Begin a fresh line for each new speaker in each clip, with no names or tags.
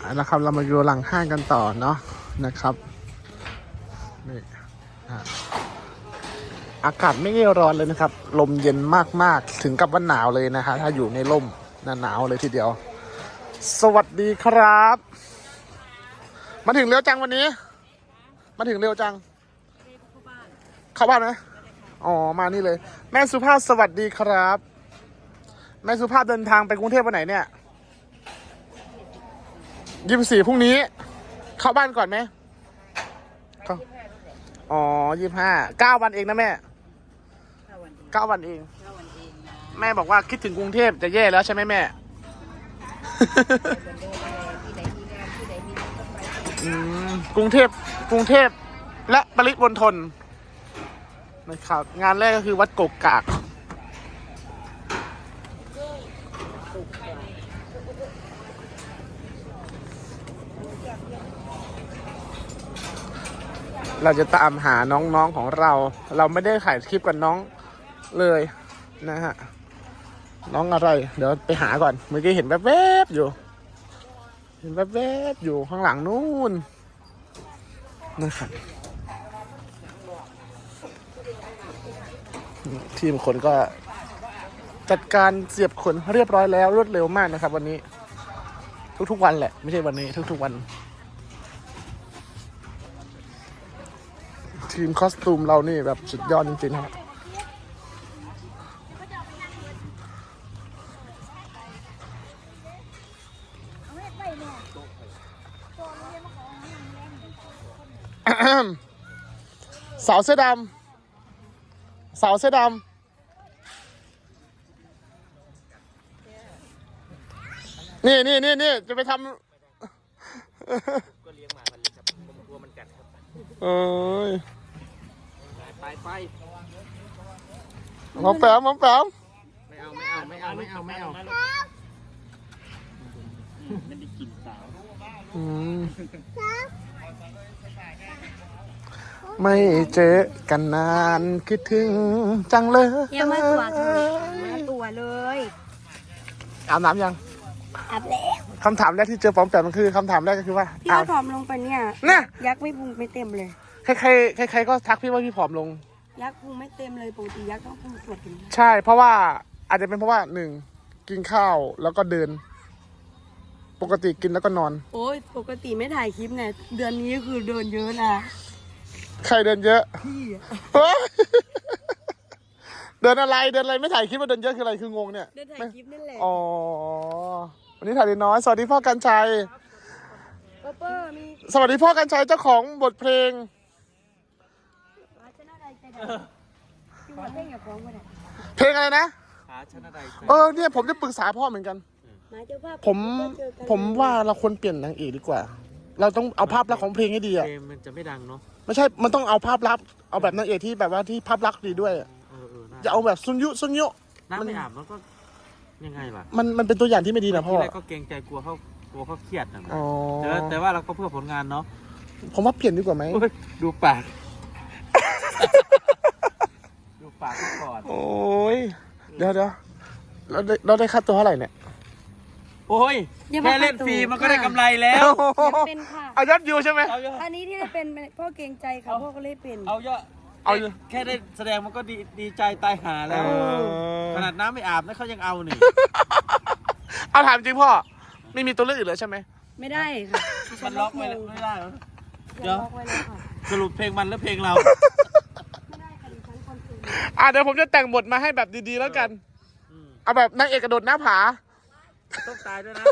เอาละครับเรามาดูหลังห้างกันต่อเนาะนะครับนี่อากาศไม่ได้ร้อนเลยนะครับ ลมเย็นมากๆ ถึงกับว่าหนาวเลยนะฮะถ้าอยู่ในร่มน่าหนาวเลยทีเดียว สวัสดีครับ มาถึงเร็วจังวันนี้ มาถึงเร็วจัง เข้าบ้านไหมอ๋อมานี่เลย แม่สุภาพสวัสดีครับ แม่สุภาพเดินทางไปกรุงเทพวันไหนเนี่ย ยี่สิบสี่พรุ่งนี้ เข้าบ้านก่อนไหมเข้าอ๋อยี่ห้าเก้าวันเองนะแม่
ถ้าวันเอง
เก้าวันเอง
ถ้าวันเองนะ
แม่บอกว่าคิดถึงกรุงเทพจะแย่แล้วใช่ไหมแม่
เป็นโดนอะไรที่ไหนมีงานที่ไหนมีงานก็ไป
อืมกรุงเทพกรุงเทพและปริมณฑลนะครับ งานแรกก็คือวัดกกกาก เราจะตามหาน้องๆของเรา เราไม่ได้ถ่ายคลิปกับน้องเลยนะฮะ น้องอะไร เดี๋ยวไปหาก่อน เมื่อกี้เห็นแวบๆอยู่ เห็นแวบๆอยู่ข้างหลังนู่นนะครับทีมคนก็จัดการเสียบขนเรียบร้อยแล้วรวดเร็วมากนะครับ วันนี้ ทุกๆวันแหละ ไม่ใช่วันนี้ทุกๆวัน ทีมคอสตูมเรานี่แบบสุดยอดจริงๆนะครับสาวเสื้อดำสาวเสื้อดำนี่นี่นี่นี่จะไปท
ก็เลี้ยงหมามันเลยครับผมกลัวมันกัดครับำ
เอ้ย
ไปไป
หมอแปมหมอแปม
ไม่เอาไม่เอาไม่เอาไม่เอาไม่เอาไม่ได้กินสาว
อืมไม่เจอกันนานคิดถึงจังเลย
เฮียมาตัวมาตัวเลย
อาบน้ำยัง
อาบแล้ว
คำถามแรกที่เจอปอมแปมมันคือคำถามแรกก็คือว่า
พี่
อ้าว
ว่าผอมลงไปเนี่ย
เนี่ย
ยักษ์ไม่พุงไม่เต็มเลย
ใครใครใครใครก็ทักพี่ว่าพี่ผอมลง
ยักษ์พุงไม่เต็มเลยปกติยักษ์ต้องพุงสวดกัน
ใช่ เพราะว่าอาจจะเป็นเพราะว่าหนึ่งกินข้าวแล้วก็เดิน ปกติกินแล้วก็นอน
โอ้ยปกติไม่ถ่ายคลิปไงเดือนนี้คือเดินเยอะนะ
ใครเดินเยอะ
พี่อะ
เฮ้ยเดินอะไรเดินอะไรไม่ถ่ายคลิปว่าเดินเยอะคืออะไรคืองงเนี่ย
เดินถ่ายคลิปนั่นแหละ
อ๋อวันนี้ถ่ายน้อยสวัสดีพ่อกันชัย
โอเปอร์มี
สวัสดีพ่อกันชัยเจ้าของบทเพลง
อา ชนะใดใจดำที่ว่าเพ่งกับของมาได้
เพลงอะไรนะ
หาชนะใด
เออเนี่ยผมจะปรึกษาพ่อเหมือนกัน
มาเจ้าภาพ
ผม
เจอกัน
ผมว่าเราควรเปลี่ยนนางเอกดีกว่า เราต้องเอาภาพลักษณ์ของเพลงให้ดีอะ
เกมมันจะไม่ดังเนาะ
ไม่ใช่มันต้องเอาภาพลักษณ์เอาแบบนางเอกที่แบบว่าที่ภาพลักษณ์ดีด้วยอะ
เออเออน่า
อย่าเอาแบบซุนยุซุนยุ
น้ำไม่อาบแล้วก็ยังไงล่ะ
มันมันเป็นตัวอย่างที่ไม่ดีนะพ่อ
ที่แรกก็เกรงใจกลัวเขากลัวเขาเครียดนะ
อ๋อ
แต่ว่าแต่ว่าเราก็เพื่อผลงานเนาะ
ผมว่าเปลี่ยนดีกว่าไหม
โอ้ยดูปากดู ปากเขาก่อน
โอ้ย เดี๋ยวเดี๋ยวเราได้เราได้ค่าตัวเท่าไหร่เนี่ย
โอ้ยแค่เล่นฟรีมันก็ได้กำไรแล้ว
อย่าเป็นค่ะ
เอายอดวิวใช่ไหม
เอาเยอะ
อันนี้ที่ได้เป็นพ่อเกรงใจค่ะพ่อก็เลยเป็น
เอาเยอะ
เอาเยอะ
แค่ได้แสดงมันก็ดีดีใจตายหาแล้ว
เออ
ขนาดน้ำไม่อาบนะเขายังเอานี่
เอาถามจริงพ่อ ไม่มีตัวเลือกอื่นเลยใช่ไหม
ไม่ได้ค่ะ
มันล็อกไว้แล้วไม่ได้เหรอ
เดี๋ยว ล็อกไว้แล้วค่ะ
สรุปเพลงมันแล้วเพลงเรา
อะ
เดี๋ยวผมจะแต่งบทมาให้แบบดีๆแล้วกัน
อืม
เอาแบบนางเอกกระโดดหน้าผา
ต้องตายด้วยนะ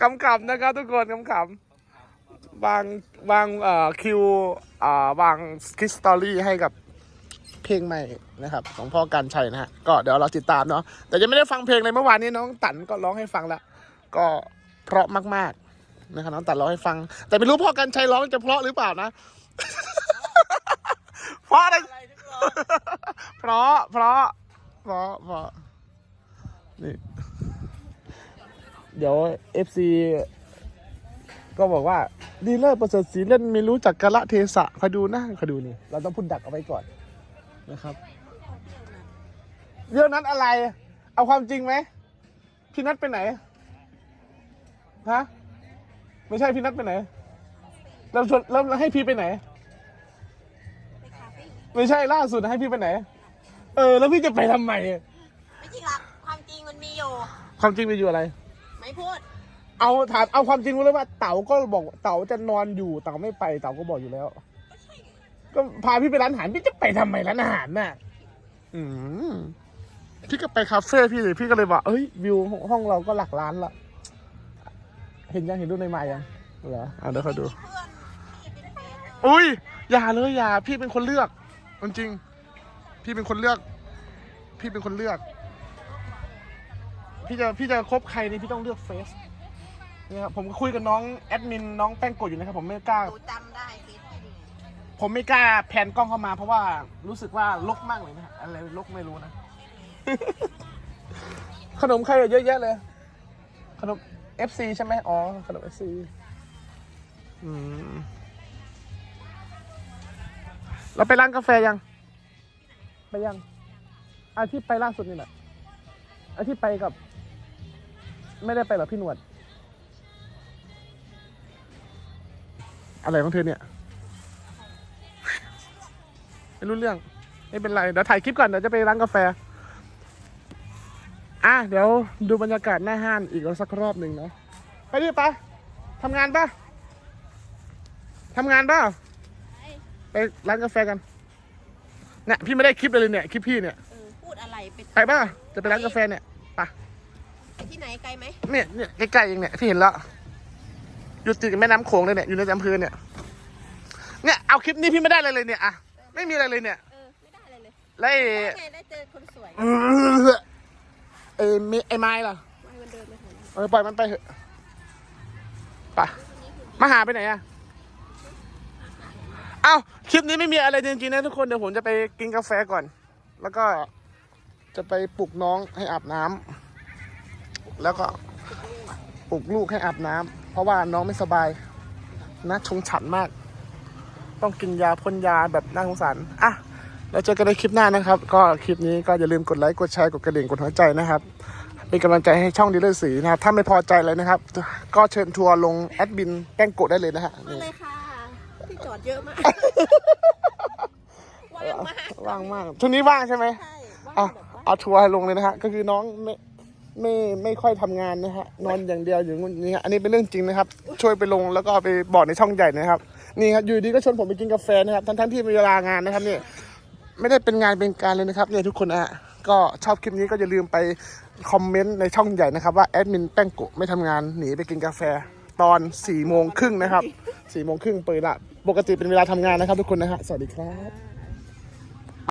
ขำๆนะครับทุกคนขำๆบางบางเอ่อคิวเอ่อบางคิสตอรี่ให้กับเพลงใหม่นะครับของพ่อการชัยนะฮะก็เดี๋ยวเราติดตามเนาะแต่ยังไม่ได้ฟังเพลงเลยเมื่อวานนี้น้องตันก็ร้องให้ฟังแล้วก็เพราะมากๆนะครับน้องตันร้องให้ฟัง แต่ไม่รู้พ่อการชัยร้องจะเพราะหรือเปล่านะ เพราะอะไร เพราะเพราะเพราะเพราะนี่เดี๋ยว FC ก็บอกว่าดีเลอร์ประเสริฐศรีเล่นไม่รู้จักกะละเทศะคอยดูนะคอยดูนี่ เราต้องพูดดักเอาไว้ก่อนนะครับ เรื่องนั้นอะไร เอาความจริงไหม พี่นัทไปไหน ฮะ ไม่ใช่พี่นัทไปไหนแล้วชวนแล้วให้พี่ไปไหน ไม่ใช่ล่าสุดให้พี่ไปไหน เออ แล้วพี่จะไปทำไม
ไม่จริงหรอกความจริงมันมีอยู่
ความจริงมีอยู่อะไร
ไม่พูด
เอาถามเอาความจริงรู้เลยว่าเต๋าก็บอกเต๋าจะนอนอยู่เต๋าไม่ไปเต๋าก็บอกอยู่แล้ว ก็พาพี่ไปร้านอาหารพี่จะไปทำไมร้านอาหารน่ะ อืมพี่ก็ไปคาเฟ่พี่เลยพี่ก็เลยบอกเอ้ยวิวห้องเราก็หลักล้านละเห็นยังเห็นดูในไมายังเหรออะเดี๋ยวคอยดู
เพื่อนพี่เป็นเฟซเลย
อุ้ยอย่าเลยอย่าพี่เป็นคนเลือก จริง พี่เป็นคนเลือก พี่เป็นคนเลือก พี่จะพี่จะคบใครนี่พี่ต้องเลือกเฟซเนี่ยครับผมคุยกับน้องแอดมินน้องแป้งกดอยู่นะครับผมไม่กล้า
หนูจำได้เฟซพี่
ผมไม่กล้าแผนกล้องเข้ามา เพราะว่ารู้สึกว่าลกมากเลยนะฮะอะไรลกไม่รู้นะ ขนมใครอะเยอะแยะเลย ขนม FC ใช่ไหมอ๋อ ขนม FC อืม เราไปร้านกาแฟยัง ไปยัง อาที่ไปล่าสุดนี่แหละอาที่ไปกับ ไม่ได้ไปเหรอพี่หนวด อะไรของเธอเนี่ย ไม่รู้เรื่อง ไม่เป็นไร เดี๋ยวถ่ายคลิปก่อน เดี๋ยวจะไปร้านกาแฟ อะ เดี๋ยวดูบรรยากาศหน้าห้านอีกสักรอบหนึ่งนะไปดิปะทำงานปะทำงานปะ ไปร้านกาแฟกันเนี่ยพี่ไม่ได้คลิปเลยเนี่ยคลิปพี่เนี่ย
เออพูดอะไรเป็น
ไปปะจะไปร้านกาแฟเนี่ยไปะ
ไปที่ไหนไกลไหม
เนี่ยเนี่ยใกล้ๆเองเนี่ยพี่เห็นแล้วอยู่ติดกับแม่น้ำโขงเลยเนี่ยอยู่ในอำเภอเนี่ยเนี่ยเอาคลิปนี้พี่ไม่ได้อะไรเลยเนี่ยอะไม่มีอะไรเลยเนี่ย
เออไม่ได้อะไรเลย
แล้วไอ้
ได้ไงได้เจอคนสวย
เออไอ้เมไอ้ไม้ล่ะ
ไม่มันเดินไปหา
เออปล่อยมันไปเถอะไปมาหาไปไหนอะ เอ้าคลิปนี้ไม่มีอะไรจริงๆนะทุกคนเดี๋ยวผมจะไปกินกาแฟก่อน แล้วก็จะไปปลุกน้องให้อาบน้ำแล้วก็ปลุกลูกให้อาบน้ำเพราะว่าน้องไม่สบายนะชงฉันมาก ต้องกินยาพ่นยาแบบน่าสงสารอะแล้วเจอกันในคลิปหน้านะครับ ก็คลิปนี้ก็อย่าลืมกดไลค์กดแชร์กดกระดิ่งกดหัวใจนะครับเป็นกำลังใจให้ช่องดีเลอร์สีนะครับ ถ้าไม่พอใจเลยนะครับ ก็เชิญทัวร์ลงแอดบินแป้งโกะได้เลยนะฮะนี่
เลยค่ะ เยอะมาก ว่างมาก
ว่างมากช่วงนี้ว่างใช่ไหม
ใช่
เอา
ว่างแบบว่า
เอาทัวร์ลงเลยนะฮะ ก็คือน้องไม่ไม่ไม่ค่อยทำงานนะฮะ นอนอย่างเดียวอย่างนี้ฮะอันนี้เป็นเรื่องจริงนะครับ ช่วยไปลงแล้วก็เอาไปบอกในช่องใหญ่นะครับ นี่ครับอยู่ดีก็ชวนผมไปกินกาแฟนะครับ ทั้งทั้งๆที่มีเวลางานนะครับนี่ไม่ได้เป็นงานเป็นการเลยนะครับเนี่ยทุกคนนะฮะ ก็ชอบคลิปนี้ก็อย่าลืมไปคอมเมนต์ในช่องใหญ่นะครับว่าแอดมินแป้งโกะไม่ทำงานหนีไปกินกาแฟ ตอน4ี่โมงครึ่งนะครับ4ี่โมงครึ่งเปิดละ ปกติเป็นเวลาทำงานนะครับทุกคนนะฮะสวัสดีครับ